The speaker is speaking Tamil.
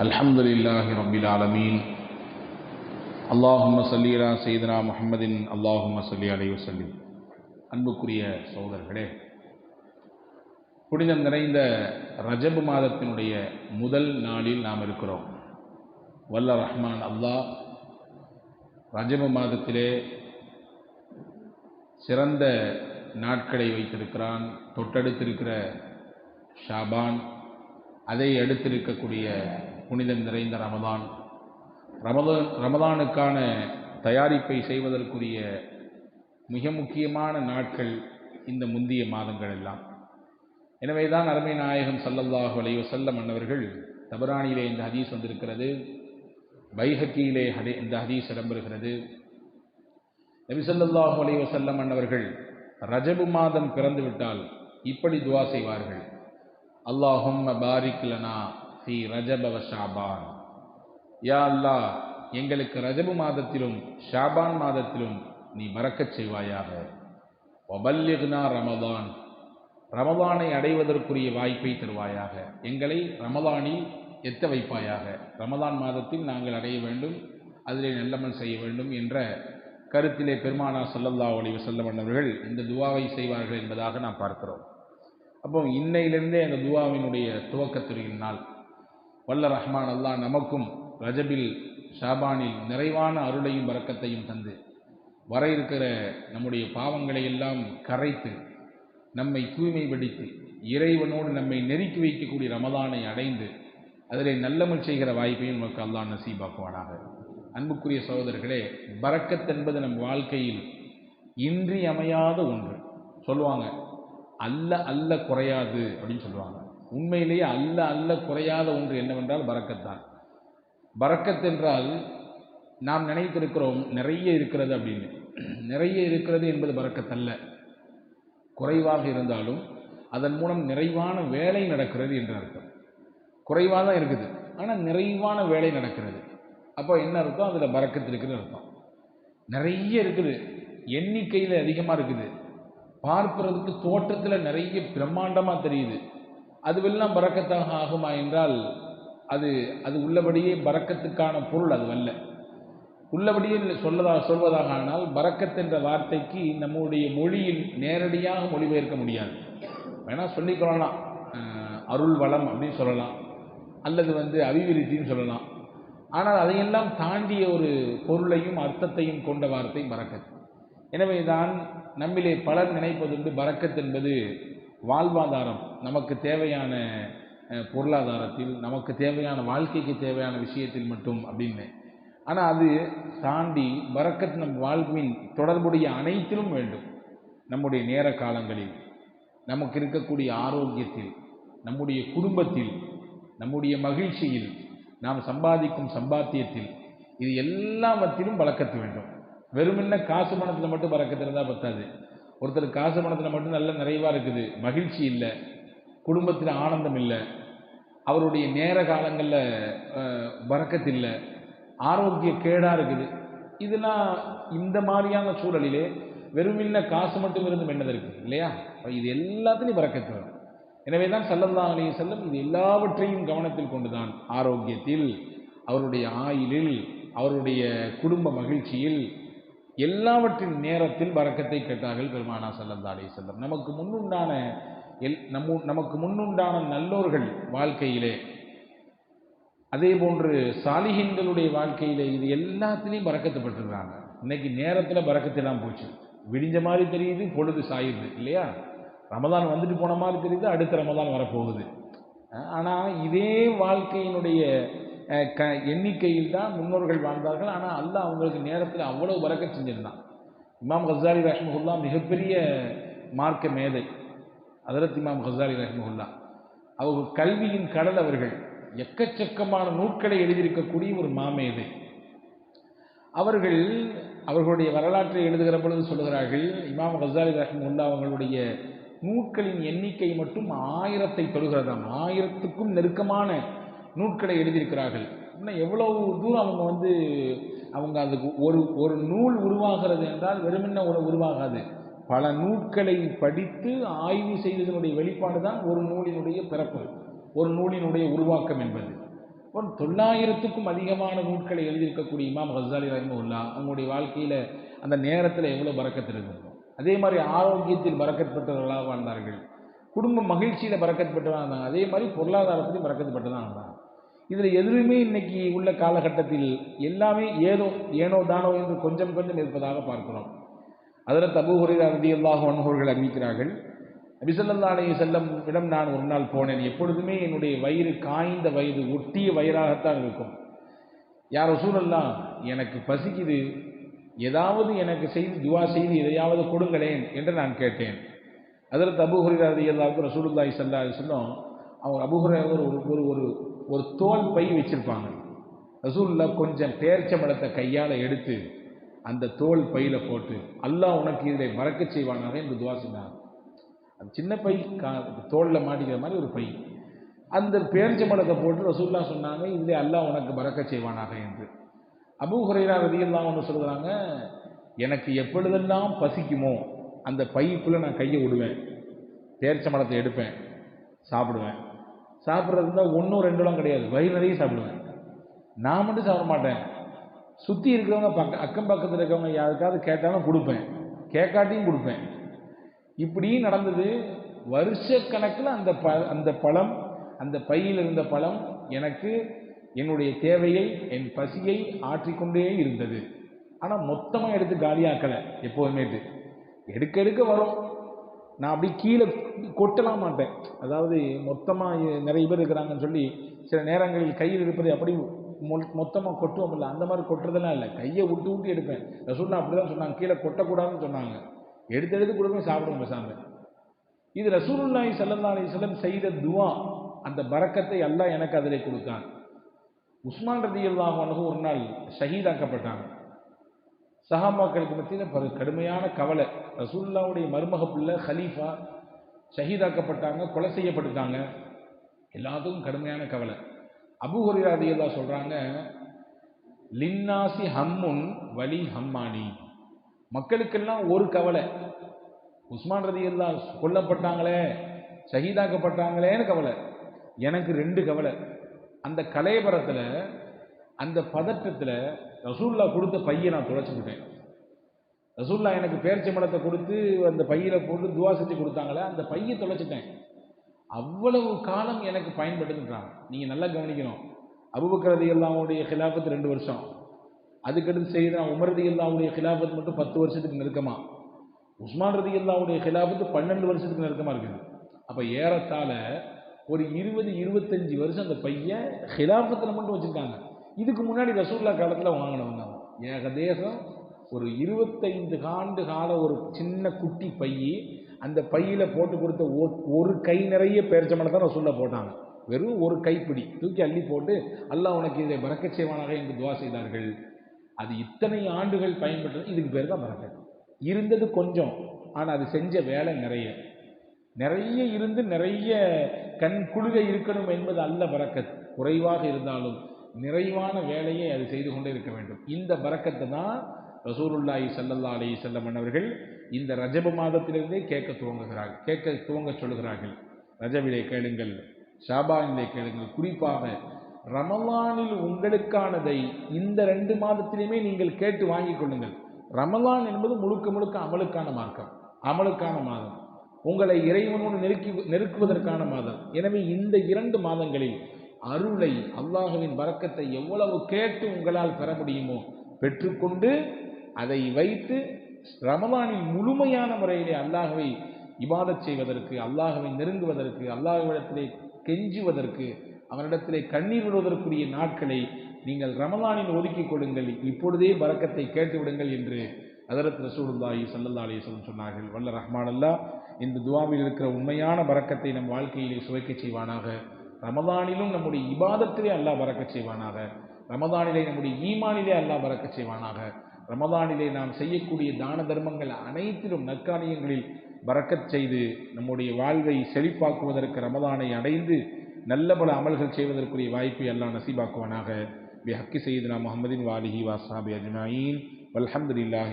الحمد لله رب العالمين اللهم صل على سيدنا முஹம்மதின் اللهم صل عليه وسلم அன்புக்குரிய சகோதரர்களே புனிதம் நிறைந்த ரஜபு மாதத்தினுடைய முதல் நாளில் நாம் இருக்கிறோம் வல்ல ரஹ்மான் அல்லாஹ் ரஜபு மாதத்திலே சிறந்த நாட்களை வைத்திருக்கிறான் தொட்டடுத்திருக்கிற ஷாபான் அதை அடுத்திருக்கக்கூடிய புனிதம் நிறைந்த ரமதான். ரமதான் ரமதானுக்கான தயாரிப்பை செய்வதற்குரிய மிக முக்கியமான நாட்கள் இந்த முந்திய மாதங்கள் எல்லாம் எனவே தான் அருமை நாயகம் சல்லல்லாஹு அலைய வஸல்லம் அன்னவர்கள் தபரானியிலே இந்த ஹதீஸ் வந்திருக்கிறது. பைஹக்கியிலே ஹதே இந்த ஹதீஸ் இடம்பெறுகிறது. நபி ஸல்லல்லாஹு அலைஹி வஸல்லம் அன்னவர்கள் ரஜபு மாதம் பிறந்து விட்டால் இப்படி துவா செய்வார்கள். அல்லாஹும் பாரிக் லனா ஃபி ரஜப ஷாபான் யா அல்லா எங்களுக்கு ரஜபு மாதத்திலும் ஷாபான் மாதத்திலும் நீ மறக்கச் செய்வாயாக. ஒபல்யகுனா ரமதான். ரமதானை அடைவதற்குரிய வாய்ப்பை தருவாயாக. எங்களை ரமதானில் எத்த வைப்பாயாக. ரமதான் மாதத்தில் நாங்கள் அடைய வேண்டும் அதிலே நல்லமல் செய்ய வேண்டும் என்ற கருத்திலே பெருமானா சல்லல்லா அலைஹி வஸல்லம் அவர்கள் இந்த துவாவை செய்வார்கள் என்பதாக நாம் பார்க்கிறோம். அப்போ இன்னையிலிருந்தே அந்த துவாவினுடைய துவக்கத்துறையின் நாள். வல்ல ரஹ்மான் அல்லாஹ் நமக்கும் ரஜபில் ஷாபானில் நிறைவான அருளையும் வரக்கத்தையும் தந்து வர இருக்கிற நம்முடைய பாவங்களை எல்லாம் கரைத்து நம்மை தூய்மைப்படுத்தி இறைவனோடு நம்மை நெருக்கி வைக்கக்கூடிய ரமதானை அடைந்து அதிலே நல்லமல் செய்கிற வாய்ப்பையும் நமக்கு அல்லாஹ் நசீபாக்குவானாக. அன்புக்குரிய சகோதரர்களே பறக்கத் என்பது நம் வாழ்க்கையில் இன்றியமையாத ஒன்று. சொல்லுவாங்க அல்ல அல்ல குறையாது அப்படின்னு சொல்லுவாங்க. உண்மையிலேயே அல்ல அல்ல குறையாத ஒன்று என்னவென்றால் பறக்கத்தான். பறக்கத் என்றால் நாம் நினைத்திருக்கிறோம் நிறைய இருக்கிறது அப்படின்னு. நிறைய இருக்கிறது என்பது பறக்கத்தல்ல. குறைவாக இருந்தாலும் அதன் மூலம் நிறைவான வேலை நடக்கிறது என்று அர்த்தம். குறைவாக தான் இருக்குது ஆனால் நிறைவான வேலை நடக்கிறது. அப்போ என்ன அர்த்தம்? அதில் பறக்கத்து இருக்குன்னு அர்த்தம். நிறைய இருக்குது எண்ணிக்கையில் அதிகமாக இருக்குது. பார்ப்பதற்கு தோற்றத்தில் நிறைய பிரம்மாண்டமாக தெரியுது. அதுவெல்லாம் பறக்கத்தாக ஆகுமா என்றால் அது அது உள்ளபடியே பறக்கத்துக்கான பொருள் அது அல்ல உள்ளபடியே சொல்லதாக சொல்வதாக ஆனால் பறக்கத் என்ற வார்த்தைக்கு நம்முடைய மொழியில் நேரடியாக மொழிபெயர்க்க முடியாது. வேணால் சொல்லிக்கொள்ளலாம் அருள் வளம் அப்படின்னு சொல்லலாம். அல்லது வந்து அபிவிருத்தின்னு சொல்லலாம். ஆனால் அதையெல்லாம் தாண்டிய ஒரு பொருளையும் அர்த்தத்தையும் கொண்ட வார்த்தை பறக்கத். எனவே தான் நம்மிலே பலர் நினைப்பதுண்டு பறக்கத் என்பது வாழ்வாதாரம் நமக்கு தேவையான பொருளாதாரத்தில் நமக்கு தேவையான வாழ்க்கைக்கு தேவையான விஷயத்தில் மட்டும் அப்படின்னு. ஆனால் அது தாண்டி பரக்கத் நம் வாழ்வின் தொடர்புடைய அனைத்திலும் வேண்டும். நம்முடைய நேர காலங்களில் நமக்கு இருக்கக்கூடிய ஆரோக்கியத்தில் நம்முடைய குடும்பத்தில் நம்முடைய மகிழ்ச்சியில் நாம் சம்பாதிக்கும் சம்பாத்தியத்தில் இது எல்லாவற்றிலும் பழக்கத்து வேண்டும். வெறுமென்ன காசு பணத்தில் மட்டும் பறக்கத்து இருந்தால் பத்தாது. ஒருத்தர் காசு பணத்தில் மட்டும் நல்ல நிறைவாக இருக்குது. மகிழ்ச்சி இல்லை. குடும்பத்தில் ஆனந்தம் இல்லை. அவருடைய நேர காலங்களில் வரக்கத்து இல்லை. ஆரோக்கிய கேடாக இருக்குது. இதெல்லாம் இந்த மாதிரியான சூழலிலே வெறுமின்ன காசு மட்டும் இருந்து மென்னதற்கு இல்லையா? இது எல்லாத்துலேயும் வரக்கத்து வரும். எனவே தான் சல்லல்லா அலி செல்லம் இது எல்லாவற்றையும் கவனத்தில் கொண்டுதான். ஆரோக்கியத்தில் அவருடைய ஆயிலில் அவருடைய குடும்ப மகிழ்ச்சியில் எல்லாவற்றின் நேரத்தில் பறக்கத்தை கேட்டார்கள் பெருமானா சல்லல்லா அலி செல்லம். நமக்கு முன்னுண்டான எல் நம்ம நமக்கு முன்னுண்டான நல்லோர்கள் வாழ்க்கையிலே அதே போன்று சாலிகின்களுடைய வாழ்க்கையில் இது எல்லாத்துலேயும் பறக்கத்தப்பட்டிருக்கிறாங்க. இன்னைக்கு நேரத்தில் பறக்கத்தெல்லாம் போச்சு. விடிஞ்ச மாதிரி தெரியுது பொழுது சாயுது இல்லையா? ரமதான் வந்துட்டு போன மாதிரி தெரியுது அடுத்த ரமதான் வரப்போகுது. ஆனால் இதே வாழ்க்கையினுடைய க எண்ணிக்கையில் தான் முன்னோர்கள் வாழ்ந்தார்கள். ஆனால் அல்லாஹ் அவங்களுக்கு நேரத்தில் அவ்வளோ வரக்க செஞ்சிருந்தான். இமாம் ஹசாரி ரஹ்மகுல்லா மிகப்பெரிய மார்க்க மேதை. அதரத் இமாம் ஹசாரி ரஹ்மகுல்லா அவங்க கல்வியின் கடல் அவர்கள். எக்கச்சக்கமான நூட்களை எழுதியிருக்கக்கூடிய ஒரு மாமேதை. அவர்கள் அவர்களுடைய வரலாற்றை எழுதுகிற பொழுது சொல்கிறார்கள் இமாம் ஹசாரி ரஹ்முல்லா அவங்களுடைய நூட்களின் எண்ணிக்கை மட்டும் ஆயிரத்தை தொழுகிறதாம் ஆயிரத்துக்கும் நெருக்கமான நூல்களை எழுதியிருக்கிறார்கள். இன்னும் எவ்வளவு தூரம் அவங்க வந்து அவங்க அதுக்கு ஒரு ஒரு நூல் உருவாகிறது என்றால் வெறுமென்ன ஒரு உருவாகாது. பல நூல்களை படித்து ஆய்வு செய்ததனுடைய வெளிப்பாடு தான் ஒரு நூலினுடைய பிறப்பு ஒரு நூலினுடைய உருவாக்கம் என்பது. ஒரு தொள்ளாயிரத்துக்கும் அதிகமான நூல்களை எழுதியிருக்கக்கூடிய இமாம் ஹசாலி ரஹிமவுல்லா அவங்களுடைய வாழ்க்கையில் அந்த நேரத்தில் எவ்வளோ பறக்கத்து இருக்கும் அதே மாதிரி ஆரோக்கியத்தில் பறக்கத் பெற்றவர்களாக வாழ்ந்தார்கள். குடும்ப மகிழ்ச்சியில் பறக்கத் பெற்றவங்க இருந்தாங்க. அதே மாதிரி பொருளாதாரத்திலையும் பறக்கத்து பெற்றதாக இருந்தாங்க. இதில் எதுவுமே இன்னைக்கு உள்ள காலகட்டத்தில் எல்லாமே ஏதோ ஏனோ தானோ என்று கொஞ்சம் கொஞ்சம் இருப்பதாக பார்க்கிறோம். அதில் தபு ஹுரைரா அல்லாஹ் அன்ஹோர்கள் அறிவிக்கிறார்கள் நபிசல்லா செல்லம் இடம் நான் ஒரு நாள் போனேன். எப்பொழுதுமே என்னுடைய வயிறு காய்ந்த வயது ஒட்டிய வயிறாகத்தான் இருக்கும். யார் சூழல்லாம் எனக்கு பசிக்குது. ஏதாவது எனக்கு செய்து துவா செய்து எதையாவது கொடுங்களேன் என்று நான் கேட்டேன். அதில் அபு ஹுரைரா ரதியல்லாவுக்கு ரசூலுல்லாஹி ஸல்லல்லாஹு அலைஹி வஸல்லம் அவங்க அபு ஒரு ஒரு ஒரு தோல் பை வச்சுருப்பாங்க. ரசூலுல்லா கொஞ்சம் பேர்ச்சம்பழத்தை கையால் எடுத்து அந்த தோல் பையில் போட்டு அல்லாஹ் உனக்கு இதை மறக்க செய்வானாக என்று துவா சொன்னாங்க அது சின்ன பை கா தோளில் மாட்டிக்கிற மாதிரி ஒரு பை. அந்த பேரிச்சம்பழத்தை போட்டு ரசூல்லா சொன்னாங்க இதில் அல்லாஹ் உனக்கு மறக்க செய்வானாக என்று. அபூ ஹுரைரா ரதியெல்லாம் ஒன்று சொல்கிறாங்க எனக்கு எப்பொழுதெல்லாம் பசிக்குமோ அந்த பைக்குள்ளே நான் கையை விடுவேன். பேரிச்சம்பழத்தை எடுப்பேன் சாப்பிடுவேன். சாப்பிட்றது இருந்தால் ஒன்றும் ரெண்டுலாம் கிடையாது. வயிறு நிறைய சாப்பிடுவேன். நான் மட்டும் சாப்பிட மாட்டேன். சுற்றி இருக்கிறவங்க பக்க அக்கம் பக்கத்தில் இருக்கிறவங்க யாருக்காவது கேட்டாலும் கொடுப்பேன். கேட்காட்டியும் கொடுப்பேன். இப்படியும் நடந்தது. வருஷ கணக்கில் அந்த ப அந்த பழம் அந்த பையில் இருந்த பழம் எனக்கு என்னுடைய தேவையை என் பசியை ஆற்றிக்கொண்டே இருந்தது. ஆனால் மொத்தமாக எடுத்து காலியாக்கலை எப்போதுமேட்டு எடுக்க எடுக்க வரும். நான் அப்படி கீழே கொட்டலாம் மாட்டேன். அதாவது மொத்தமாக நிறைய பேர் இருக்கிறாங்கன்னு சொல்லி சில நேரங்களில் கையில் இருப்பதை அப்படி மொ மொத்தமாக கொட்டுவோம் இல்லை. அந்த மாதிரி கொட்டுறதெல்லாம் இல்லை. கையை விட்டு விட்டு எடுப்பேன். ரசூல்லா அப்படி தான் சொன்னாங்க. கீழே கொட்டக்கூடாதுன்னு சொன்னாங்க. எடுத்து எடுத்து கொடுப்பேன் சாப்பிடுவோம் பேசாம. இது ரசூலுல்லாஹி சல்லா அலைஹி வஸல்லம் செய்த துவா. அந்த பரக்கத்தை அல்லாஹ் எனக்கு அதிலே கொடுத்தான். உஸ்மான் ரதி அல்லாஹ் ஒரு நாள் ஷஹீதாக்கப்பட்டாங்க. சஹாபாக்களுக்கு மத்தியில் பல கடுமையான கவலை. ரசூல்லாவுடைய மருமக பிள்ளை ஹலீஃபா ஷஹீதாக்கப்பட்டாங்க கொலை செய்யப்பட்டுட்டாங்க. எல்லாத்துக்கும் கடுமையான கவலை. அபு ஹுரைரா சொல்கிறாங்க லின்னாசி ஹம்முன் வலி ஹம்மானி. மக்களுக்கெல்லாம் ஒரு கவலை. உஸ்மான் ரதியெல்லாம் கொல்லப்பட்டாங்களே ஷஹீதாக்கப்பட்டாங்களேன்னு கவலை. எனக்கு ரெண்டு கவலை. அந்த கலையபரத்தில் அந்த பதட்டத்தில் ரசூல்லா கொடுத்த பையை நான் தொலைச்சிக்கிட்டேன் ரசூல்லா எனக்கு பேர்ச்சி மலத்தை கொடுத்து அந்த பையில் போட்டு துவா செஞ்சு கொடுத்தாங்களே அந்த பையை தொலைச்சிட்டேன். அவ்வளவு காலம் எனக்கு பயன்படுத்துன்றாங்க நீங்கள் நல்லா கவனிக்கணும். அபுபக்கரதி அல்லாவுடைய ஹிலாஃபத் ரெண்டு வருஷம். அதுக்கடுத்து செய்தான் உமரதி அல்லாவுடைய ஹிலாஃபத் மட்டும் பத்து வருஷத்துக்கு நெருக்கமாக உஸ்மான் ரதி அல்லாவுடைய ஹிலாஃபத்து பன்னெண்டு வருஷத்துக்கு நெருக்கமாக இருக்குது. அப்போ ஏறத்தாழ ஒரு இருபது இருபத்தஞ்சி வருஷம் அந்த பையன் ஹிலாஃபத்தில் மட்டும் வச்சுருக்காங்க. இதுக்கு முன்னாடி ரசூல்லா காலத்தில் வாங்கினவங்க ஏகதேசம் ஒரு இருபத்தைந்து ஆண்டு கால ஒரு சின்ன குட்டி பையி அந்த பையில் போட்டு கொடுத்த ஒரு கை நிறைய பேரிச்சமனை தான் ரசூல்லா போட்டாங்க. வெறும் ஒரு கைப்பிடி தூக்கி அள்ளி போட்டு அல்லாஹ் உனக்கு இதை பறக்க செய்வானாக? என்று துவா செய்தார்கள். அது இத்தனை ஆண்டுகள் பயன்பட்டது இதுக்கு பேர் தான் பறக்க இருந்தது கொஞ்சம் ஆனால் அது செஞ்ச வேலை நிறைய. நிறைய இருந்து நிறைய கண் குளிர இருக்கணும் என்பது அல்ல பறக்கத். குறைவாக இருந்தாலும் நிறைவான வேலையை அது செய்து கொண்டே இருக்க வேண்டும். இந்த பறக்கத்தை தான் ரசூலுல்லாஹி சல்லல்லா அலி செல்லம் அவர்கள் இந்த ரஜப மாதத்திலிருந்தே கேட்க துவங்குகிறார்கள். கேட்க துவங்க சொல்லுகிறார்கள். ரஜவிலே கேளுங்கள் ஷாபானிலே கேளுங்கள். குறிப்பாக ரமலானில் உங்களுக்கானதை இந்த ரெண்டு மாதத்திலையுமே நீங்கள் கேட்டு வாங்கிக் கொள்ளுங்கள். ரமலான் என்பது முழுக்க முழுக்க அமலுக்கான மார்க்கம். அமலுக்கான மாதம். உங்களை இறைவனோடு நெருக்கி நெருக்குவதற்கான மாதம். எனவே இந்த இரண்டு மாதங்களில் அருளை அல்லாஹுவின் வரக்கத்தை எவ்வளவு கேட்டு உங்களால் பெற முடியுமோ பெற்றுக்கொண்டு அதை வைத்து ரமலானில் முழுமையான முறையிலே அல்லாஹவை இபாதச் செய்வதற்கு அல்லாஹவை நெருங்குவதற்கு அல்லாஹுவிடத்திலே கெஞ்சுவதற்கு அவனிடத்திலே கண்ணீர் விடுவதற்குரிய நாட்களை நீங்கள் ரமலானில் ஒதுக்கிக் கொள்ளுங்கள் இப்பொழுதே வரக்கத்தை கேட்டுவிடுங்கள் என்று அதரத் ரசூலுல்லாஹி சல்லல்லா அலிஸ்லம் சொன்னார்கள். வல்ல ரஹ்மான் அல்லா இந்த துவாவில் இருக்கிற உண்மையான பறக்கத்தை நம் வாழ்க்கையிலே சுவைக்கச் செய்வானாக. ரமதானிலும் நம்முடைய இபாதத்திலே அல்லாஹ் பறக்க செய்வானாக. ரமதானிலே நம்முடைய ஈமானிலே அல்லாஹ் பறக்க செய்வானாக. ரமதானிலே நாம் செய்யக்கூடிய தான தர்மங்கள் அனைத்திலும் நற்காரியங்களில் வறக்கச் செய்து நம்முடைய வாழ்வை செழிப்பாக்குவதற்கு ரமதானை அடைந்து நல்ல பல அமல்கள் செய்வதற்குரிய வாய்ப்பை எல்லாம் நசீபாக்குவானாக. பி ஹக்கி செய்தனா முகமதின் வாலிஹி வாசாபி அஜ்மாயின். அலமதுல்லாஹி